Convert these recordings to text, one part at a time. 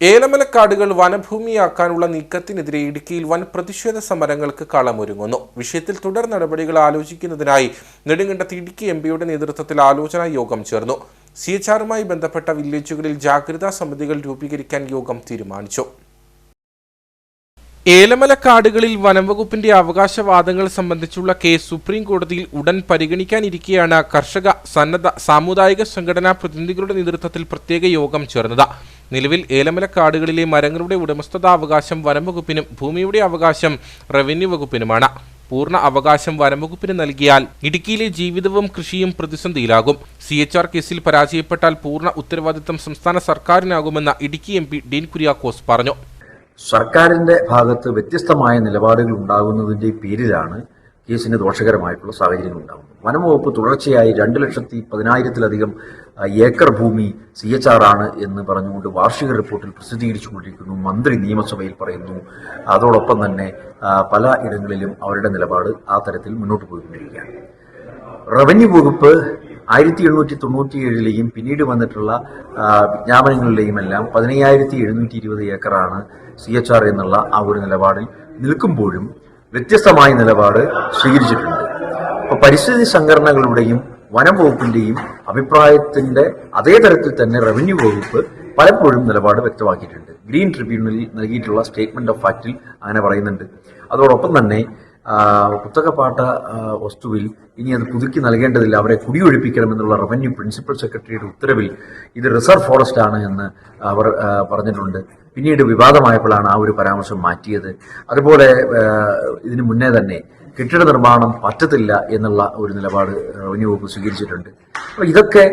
ഏലമലക്കാടുകൾ വനഭൂമിയാക്കാനുള്ള നീക്കത്തിനെതിരെ ഇടുക്കിയിൽ വൻ പ്രതിഷേധ സമരങ്ങൾക്ക് കളമൊരുങ്ങുന്നു. വിഷയത്തിൽ തുടർ നടപടികൾ ആലോചിക്കുന്നതിനായി നെടുങ്കണ്ടത്ത് ഇടുക്കി എം പിയുടെ നേതൃത്വത്തിൽ ആലോചനാ യോഗം ചേർന്നു. സി എച്ച് ആറുമായി ബന്ധപ്പെട്ട വില്ലേജുകളിൽ ജാഗ്രതാ സമിതികൾ രൂപീകരിക്കാൻ യോഗം തീരുമാനിച്ചു. ഏലമലക്കാടുകളിൽ വനംവകുപ്പിന്റെ അവകാശവാദങ്ങൾ സംബന്ധിച്ചുള്ള കേസ് സുപ്രീം കോടതിയിൽ ഉടൻ പരിഗണിക്കാനിരിക്കെയാണ് കർഷക സന്നദ്ധ സാമുദായിക സംഘടനാ പ്രതിനിധികളുടെ നേതൃത്വത്തിൽ പ്രത്യേക യോഗം ചേർന്നത്. നിലവിൽ ഏലമലക്കാടുകളിലെ മരങ്ങളുടെ ഉടമസ്ഥതാവകാശം വനംവകുപ്പിനും ഭൂമിയുടെ അവകാശം റവന്യൂ വകുപ്പിനുമാണ്. പൂർണ അവകാശം വനംവകുപ്പിന് നൽകിയാൽ ഇടുക്കിയിലെ ജീവിതവും കൃഷിയും പ്രതിസന്ധിയിലാകും. സി എച്ച് ആർ കേസിൽ പരാജയപ്പെട്ടാൽ പൂർണ ഉത്തരവാദിത്തം സംസ്ഥാന സർക്കാരിനാകുമെന്ന് ഇടുക്കി എം പി ഡീൻ കുര്യാക്കോസ് പറഞ്ഞു. സർക്കാരിന്റെ ഭാഗത്ത് വ്യത്യസ്തമായ നിലപാടുകൾ ഉണ്ടാകുന്നതിന്റെ പേരിലാണ് കേസിന് ദോഷകരമായിട്ടുള്ള സാഹചര്യങ്ങൾ ഉണ്ടാകുന്നത്. വനംവകുപ്പ് തുടർച്ചയായി രണ്ട് ലക്ഷത്തി പതിനായിരത്തിലധികം ഏക്കർ ഭൂമി സി എച്ച് ആർ ആണ് എന്ന് പറഞ്ഞുകൊണ്ട് വാർഷിക റിപ്പോർട്ടിൽ പ്രസിദ്ധീകരിച്ചുകൊണ്ടിരിക്കുന്നു. മന്ത്രി നിയമസഭയിൽ പറയുന്നു. അതോടൊപ്പം തന്നെ പല ഇടങ്ങളിലും അവരുടെ നിലപാട് ആ തരത്തിൽ മുന്നോട്ട് പോയിക്കൊണ്ടിരിക്കുകയാണ്. റവന്യൂ വകുപ്പ് ആയിരത്തി എണ്ണൂറ്റി തൊണ്ണൂറ്റി ഏഴിലെയും പിന്നീട് വന്നിട്ടുള്ള വിജ്ഞാപനങ്ങളിലെയും എല്ലാം പതിനയ്യായിരത്തി എഴുന്നൂറ്റി ഇരുപത് ഏക്കറാണ് സി എച്ച് ആർ എന്നുള്ള ആ ഒരു നിലപാടിൽ നിൽക്കുമ്പോഴും വ്യത്യസ്തമായ നിലപാട് സ്വീകരിച്ചിട്ടുണ്ട്. അപ്പോൾ പരിസ്ഥിതി സംഘടനകളുടെയും വനം വകുപ്പിന്റെയും അഭിപ്രായത്തിന്റെ അതേ തരത്തിൽ തന്നെ റവന്യൂ വകുപ്പ് പലപ്പോഴും നിലപാട് വ്യക്തമാക്കിയിട്ടുണ്ട്. ഗ്രീൻ ട്രിബ്യൂണലിൽ നൽകിയിട്ടുള്ള സ്റ്റേറ്റ്മെന്റ് ഓഫ് ഫാക്റ്റിൽ അങ്ങനെ പറയുന്നുണ്ട്. അതോടൊപ്പം തന്നെ ആ, വസ്തുവിൽ ഇനി അത് പുതുക്കി നൽകേണ്ടതില്ല. അവരെ കുടിയൊഴിപ്പിക്കണമെന്നുള്ള റവന്യൂ പ്രിൻസിപ്പൽ സെക്രട്ടറിയുടെ ഉത്തരവിൽ ഇത് റിസർവ് ഫോറസ്റ്റ് ആണ് എന്ന് അവർ പറഞ്ഞിട്ടുണ്ട്. പിന്നീട് വിവാദമായപ്പോഴാണ് ആ ഒരു പരാമർശം മാറ്റിയത്. അതുപോലെ ഇതിനു മുന്നേ തന്നെ കെട്ടിട നിർമ്മാണം പറ്റത്തില്ല എന്നുള്ള ഒരു നിലപാട് റവന്യൂ വകുപ്പ് സ്വീകരിച്ചിട്ടുണ്ട്. അപ്പോൾ ഇതൊക്കെ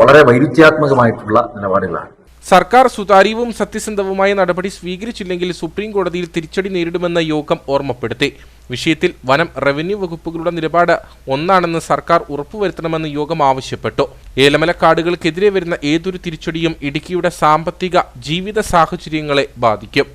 വളരെ വൈരുദ്ധ്യാത്മകമായിട്ടുള്ള നിലപാടുകളാണ്. സർക്കാർ സുതാര്യവും സത്യസന്ധവുമായ നടപടി സ്വീകരിച്ചില്ലെങ്കിൽ സുപ്രീം കോടതിയിൽ തിരിച്ചടി നേരിടുമെന്ന യോഗം ഓർമ്മപ്പെടുത്തി. വിഷയത്തിൽ വനം റവന്യൂ വകുപ്പുകളുടെ നിലപാട് ഒന്നാണെന്ന് സർക്കാർ ഉറപ്പുവരുത്തണമെന്ന് യോഗം ആവശ്യപ്പെട്ടു. ഏലമലക്കാടുകൾക്കെതിരെ വരുന്ന ഏതൊരു തിരിച്ചടിയും ഇടുക്കിയുടെ സാമ്പത്തിക ജീവിത സാഹചര്യങ്ങളെ ബാധിക്കും.